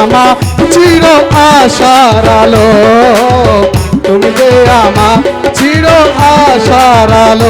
যে আমার চির আশার আলো। তুমি যে আমা চির আশার আলো।